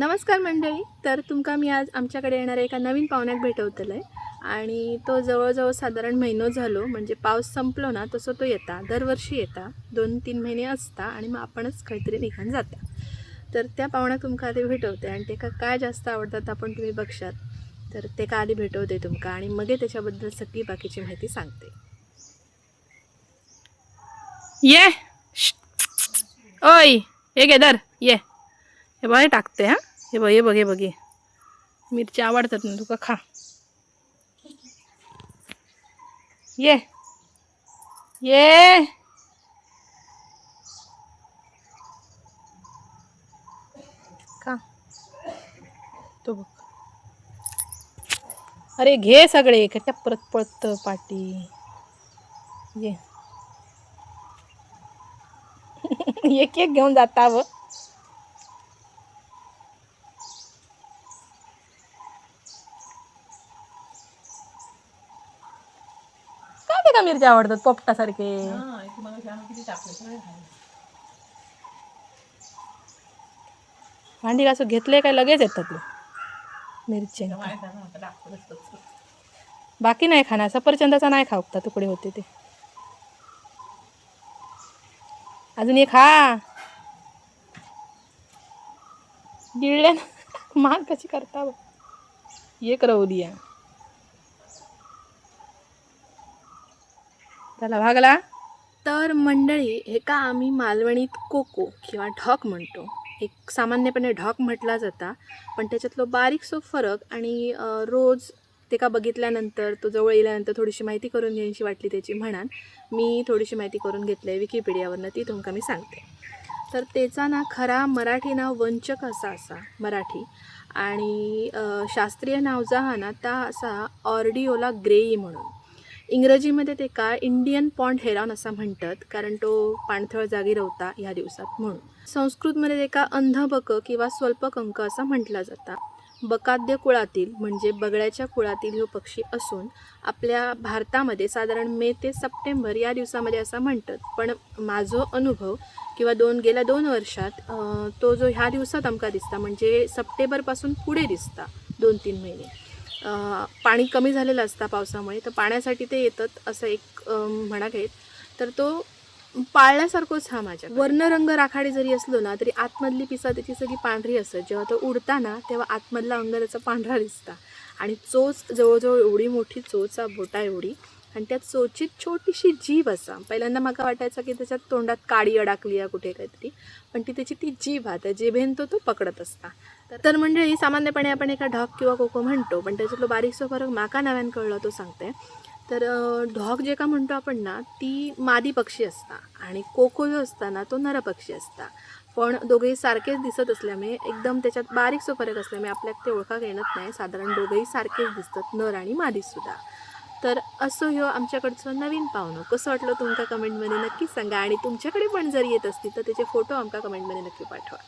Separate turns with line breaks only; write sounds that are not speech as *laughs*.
नमस्कार मंडळी. तर तुमका मी आज आमच्याकडे येणाऱ्या एका नवीन पाहुण्यात भेटवतलं आहे आणि तो जवळजवळ साधारण महिनो झालो. म्हणजे पाऊस संपलो ना तसं तो येता. दरवर्षी येता. दोन तीन महिने असता आणि मग आपणच काहीतरी निघान जाता. तर त्या पाहुण्या तुमका आधी भेटवते आणि ते काय जास्त आवडतात आपण तुम्ही बघशात तर ते का आधी भेटवते तुमका? आणि मग त्याच्याबद्दल सगळी बाकीची माहिती सांगते. ये. ओय हे घे ये हे बघ टाकते हां हे बघ हे बघ हे बघ मिरची आवडतात ना तुका खा. ये. ये. का तो बघ. अरे घे सगळे कट्या परत पळत पाटी. ये. *laughs* एक एक घेऊन जाता व काय ते का मिरची आवडतात पोपटासारखे? भांडी घासून घेतले काय लगेच येतात मिरची. बाकी नाही खाणार सफरचंदाचा नाही खाऊ तुकडे होते ते. अजून एक खा गिळल्या ना *laughs* मान कशी करता बघ. एक रवली आहे. त्याला भागला. तर मंडळी हे का आम्ही मालवणीत कोको किंवा ढॉक म्हणतो. एक सामान्यपणे ढॉक म्हटला जाता पण त्याच्यातलो बारीकसो फरक आणि रोज ते का बघितल्यानंतर तो जवळ येल्यानंतर थोडीशी माहिती करून घ्यायची वाटली त्याची म्हणान मी थोडीशी माहिती करून घेतली आहे विकिपीडियावरनं ती तुमका मी सांगते. तर त्याचा ना खरा मराठी नाव वंचक असा असा मराठी. आणि शास्त्रीय नाव जो हा ना ता असा ऑर्डिओला ग्रेई म्हणून. इंग्रजीमध्ये ते का इंडियन पॉन्ड हेरॉन असं म्हणतात कारण तो पाणथळ जागी रवता ह्या दिवसात म्हणून. संस्कृतमध्ये ते का अंधबक किंवा स्वल्पकंक असं म्हटलं जातं. बकाद्य कुळातील म्हणजे बगळ्याच्या कुळातील हा पक्षी असून आपल्या भारतामध्ये साधारण मे ते सप्टेंबर या दिवसामध्ये असं म्हणतात. पण माझो अनुभव किंवा दोन गेल्या दोन वर्षात तो जो ह्या दिवसात आमका दिसता म्हणजे सप्टेंबरपासून पुढे दिसता दोन तीन महिने. पाणी कमी झालेलं असतं पावसामुळे तर पाण्यासाठी ते येतात असं एक म्हणा घेत तर तो पाळण्यासारखंच हा माझ्या वर्णरंग राखाडी जरी असलो ना तरी आतमधली पिसा त्याची सगळी पांढरी असत जेव्हा तो उडताना तेव्हा आतमधला अंग त्याचा पांढरा दिसता. आणि चोच जवळजवळ एवढी मोठी चोच बोटा एवढी आणि त्या चोचीत छोटीशी जीभ असा. पहिल्यांदा मला वाटायचं की त्याच्यात तोंडात काडी अडकली आहे कुठे काहीतरी. पण ती त्याची ती जीभ आहे. त्या जिभेन तो तो पकडत असता. तर- तर म्हणजे सामान्यपणे आपण एका ढग किंवा कोको म्हणतो पण त्याच्यातलो बारीकसो फरक माका नव्यान कळला तो सांगते. तर ढॉग जे का म्हणतो आपण ना ती मादी पक्षी असता आणि कोको जो असता ना तो नर पक्षी असता. पण दोघेही सारखेच दिसत असल्यामुळे एकदम त्याच्यात बारीकसो फरक असल्यामुळे आपल्याला ते ओळखा घेणत नाही. साधारण दोघेही सारखेच दिसतात नर आणि मादीसुद्धा तर असो ह्यो आमच्याकडचं नवीन पाहुणं. कसं वाटलं तुमका कमेंटमध्ये नक्की सांगा. आणि तुमच्याकडे पण जर येत असतील तर त्याचे फोटो आमका कमेंटमध्ये नक्की पाठवा.